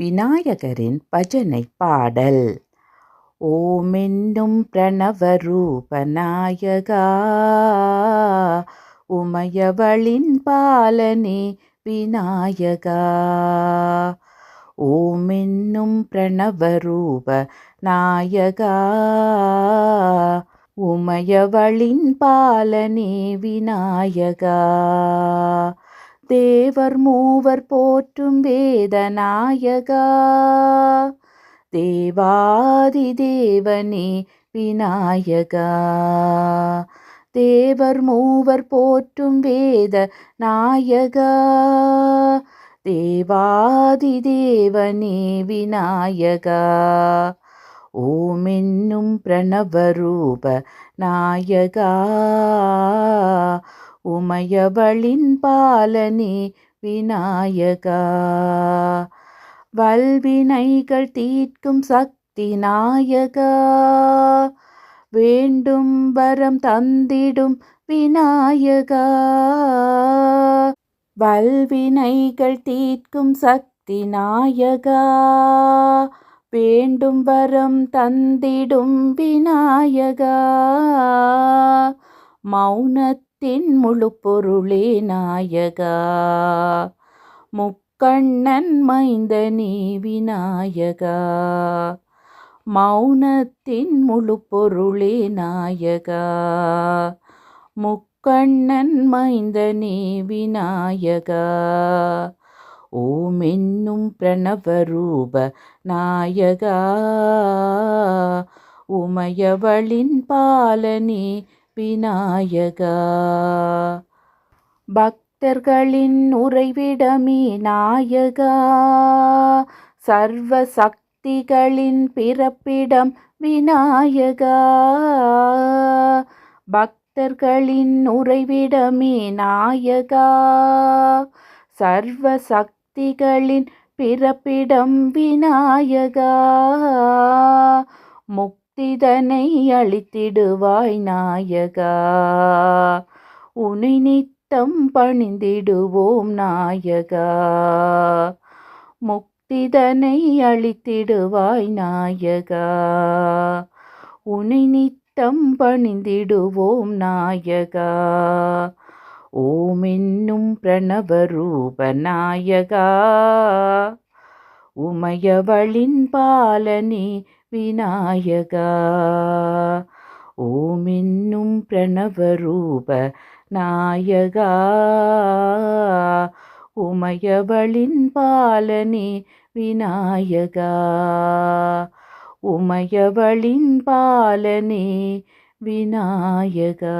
விநாயகரின் பஜனை பாடல். ஓமென்னும் பிரணவரூப நாயகா உமையவளின் பாலனே விநாயகா ஓமென்னும் பிரணவரூப நாயகா உமையவளின் பாலனே விநாயகா தேவர் மூவர் போற்றும் வேதநாயகா. தேவாதி தேவனே விநாயகா. தேவர் மூவர் போற்றும் வேத நாயகா தேவாதி தேவனே விநாயகா. ஓமென்னும் பிரணவரூப நாயகா. உமையவளின் பாலனே விநாயகா. வல்வினைகள் தீர்க்கும் சக்தி நாயகா. வேண்டும் வரம் தந்திடும் விநாயகா. வல்வினைகள் தீர்க்கும் சக்தி நாயகா. வேண்டும் வரம் தந்திடும் விநாயகா. மௌனத் முழு பொருளே நாயகா. முக்கண்ணன் மைந்த நீ விநாயகா மௌனத்தின் முழு பொருளே நாயகா. முக்கண்ணன் மைந்த நீ விநாயகா ஓமென்னும் பிரணவரூப நாயகா. உமையவளின் பாலனே விநாயகா. பக்தர்களின் உறைவிடமே நாயகா. சர்வ சக்திகளின் பிறப்பிடம் விநாயகா. பக்தர்களின் உறைவிடமே நாயகா. சர்வ சக்திகளின் பிறப்பிடம் விநாயகா. முக் முக்திதனை அழித்திடுவாய் நாயகா. உனை நித்தம் பணிந்திடுவோம் நாயகா. முக்திதனை அழித்திடுவாய் நாயகா. உனை நித்தம் பணிந்திடுவோம் நாயகா. ஓம் என்னும் பிரணவரூப நாயகா. உமையவளின் பாலனே விநாயகா. ஓம் ஓமென்னும் பிரணவரூப நாயகா. உமையவளின் பாலனே விநாயகா. உமையவளின் பாலனே விநாயகா.